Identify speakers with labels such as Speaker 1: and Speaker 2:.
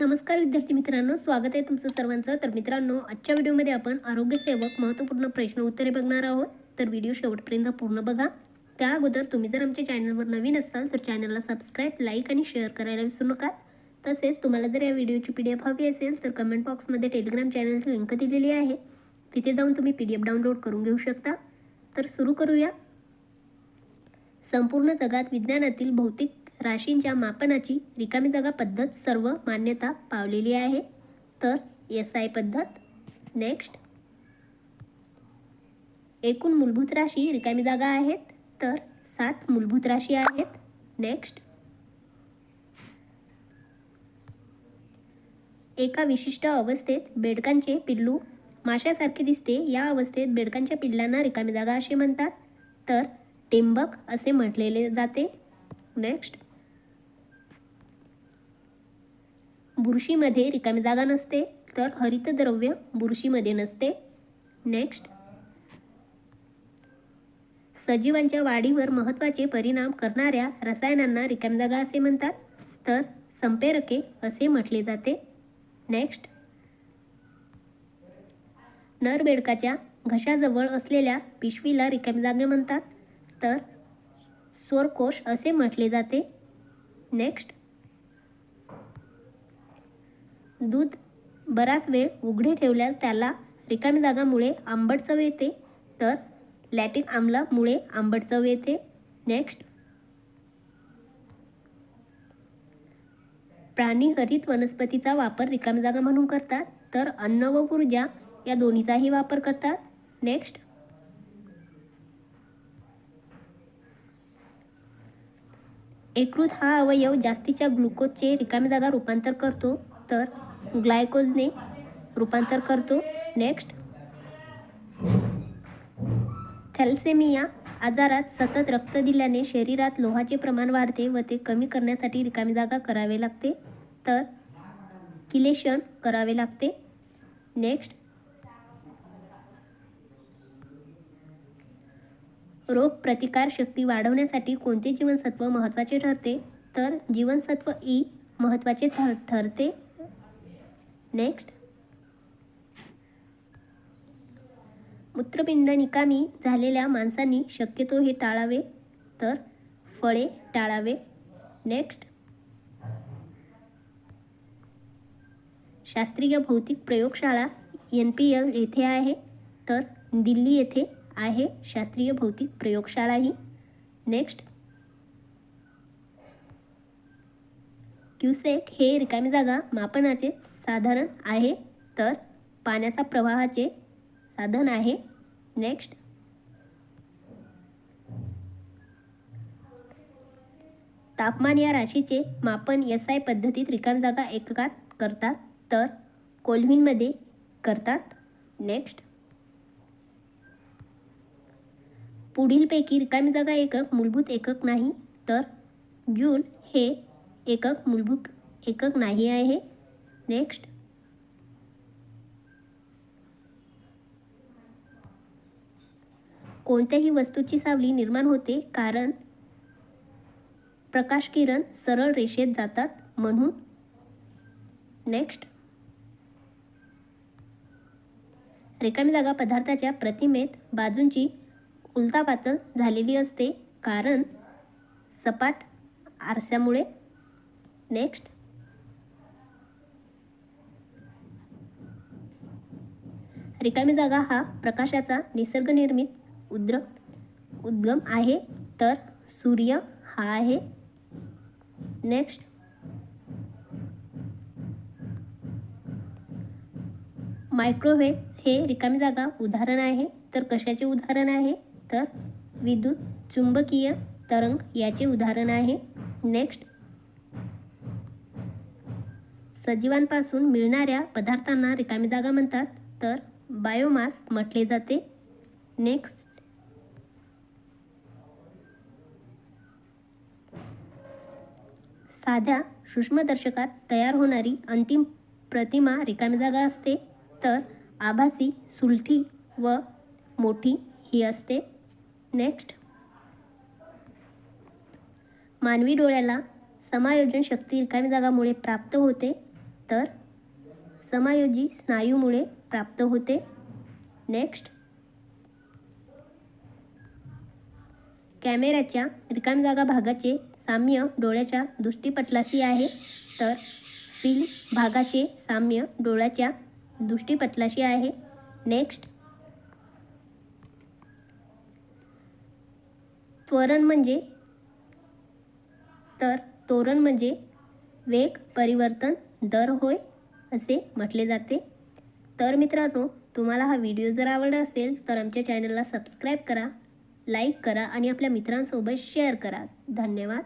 Speaker 1: नमस्कार विद्यार्थी मित्रांनो स्वागत आहे तुमचं सर्वांचं. तर मित्रांनो आजच्या व्हिडिओमध्ये आपण आरोग्यसेवक महत्त्वपूर्ण प्रश्न उत्तरे बघणार आहोत. तर व्हिडिओ शेवटपर्यंत पूर्ण बघा. त्या अगोदर तुम्ही जर आमच्या चॅनलवर नवीन असाल तर चॅनलला सबस्क्राईब लाईक आणि शेअर करायला विसरू नका. तसेच तुम्हाला जर या व्हिडिओची पी डी एफ हवी असेल तर कमेंट बॉक्समध्ये टेलिग्राम चॅनलची लिंक दिलेली आहे. तिथे जाऊन तुम्ही पी डी एफ डाउनलोड करून घेऊ शकता. तर सुरू करूया. संपूर्ण जगात विज्ञानातील भौतिक राशींच्या मापनाची रिकामी जागा पद्धत सर्व मान्यता पावलेली आहे. तर एस आय पद्धत नेक्स्ट एकूण मूलभूत राशी रिकामी जागा आहेत तर सात मूलभूत राशी आहेत. नेक्स्ट एका विशिष्ट अवस्थेत बेडकांचे पिल्लू माशासारखे दिसते. या अवस्थेत बेडकांच्या पिल्लांना रिकामी जागा असे म्हणतात. तर टेंबक असे म्हटलेले जाते. नेक्स्ट बुरशीमध्ये रिकामी जागा नसते तर हरितद्रव्य बुरशीमध्ये नसते. नेक्स्ट सजीवांच्या वाढीवर महत्त्वाचे परिणाम करणाऱ्या रसायनांना रिकामी जागा असे म्हणतात तर संप्रेरके असे म्हटले जाते. नेक्स्ट नरबेडकाच्या घशाजवळ असलेल्या पिशवीला रिकामी जागे म्हणतात तर स्वरकोश असे म्हटले जाते. नेक्स्ट दूध बराच वेळ उघडे ठेवल्यास त्याला रिकामी जागामुळे आंबट चव येते. तर लॅटिक आम्लामुळे आंबट चव येते. नेक्स्ट. प्राणी हरित वनस्पतीचा वापर रिकामी जागा म्हणून करतात. तर अन्न व ऊर्जा या दोन्हीचाही वापर करतात. नेक्स्ट. एकृत हा अवयव जास्तीच्या ग्लुकोजचे रिकामी जागा रूपांतर करतो. तर ग्लायकोजने रूपांतर करतो. नेक्स्ट थॅल्सेमिया आजारात सतत रक्त दिल्याने शरीरात लोहाचे प्रमाण वाढते व ते कमी करण्यासाठी रिकामी जागा करावे लागते. तर किलेशन करावे लागते. नेक्स्ट रोग प्रतिकार शक्ती वाढवण्यासाठी कोणते जीवनसत्व महत्त्वाचे ठरते? तर जीवनसत्व ई महत्त्वाचे ठर ठरते. नेक्स्ट मूत्रपिंड निकामी झालेल्या माणसांनी शक्यतो हे टाळावे तर फळे टाळावे. नेक्स्ट शास्त्रीय भौतिक प्रयोगशाळा एन पी एल येथे आहे तर दिल्ली येथे आहे शास्त्रीय भौतिक प्रयोगशाळा ही नेक्स्ट क्युसेक हे रिकामी जागा मापनाचे साधारण आहे तर पाण्याचा प्रवाहाचे साधन आहे. नेक्स्ट तापमान या राशीचे मापन एस आय पद्धतीत रिकाम जागा एककात करतात तर कोल्व्हिनमध्ये करतात. नेक्स्ट पुढीलपैकी रिकामी जागा एकक मूलभूत एकक नाही तर जूल हे एकक मूलभूत एकक नाही आहे. नेक्स्ट कोणत्याही वस्तूची सावली निर्माण होते कारण प्रकाश किरण सरळ रेषेत जातात म्हणून. नेक्स्ट रिकामी जागा पदार्थाच्या प्रतिमेत बाजूंची उलतापातळ झालेली असते कारण सपाट आरशामुळे. नेक्स्ट रिकामी जागा हा प्रकाशाचा निसर्गनिर्मित उद्र उद्गम आहे. तर सूर्य हा आहे. नेक्स्ट मायक्रोवेव्ह हे रिकामी जागा उदाहरण आहे. तर कशाचे उदाहरण आहे? तर विद्युत चुंबकीय तरंग याचे उदाहरण आहे. नेक्स्ट सजीवांपासून मिळणाऱ्या पदार्थांना रिकामी जागा म्हणतात. तर बायोमास म्हटले जाते. नेक्स्ट साध्या सूक्ष्मदर्शकात तयार होणारी अंतिम प्रतिमा रिकामी जागा असते. तर आभासी सुलठी व मोठी ही असते. नेक्स्ट मानवी डोळ्याला समायोजन शक्ती रिकामी जागामुळे प्राप्त होते. तर समायोजी स्नायूमुळे प्राप्त होते. नेक्स्ट कॅमेऱ्याच्या रिकाम जागा भागाचे साम्य डोळ्याच्या दृष्टीपटलाशी आहे. तर फिल्म भागाचे साम्य डोळ्याच्या दृष्टीपटलाशी आहे. नेक्स्ट त्वरण म्हणजे तर तोरण म्हणजे वेग परिवर्तन दर होय असे म्हटले जाते. तर मित्रांनो तुम्हाला हा व्हिडिओ जर आवडला असेल तर आमच्या चॅनलला सबस्क्राईब करा लाईक करा आणि आपल्या मित्रांसोबत शेअर करा. धन्यवाद.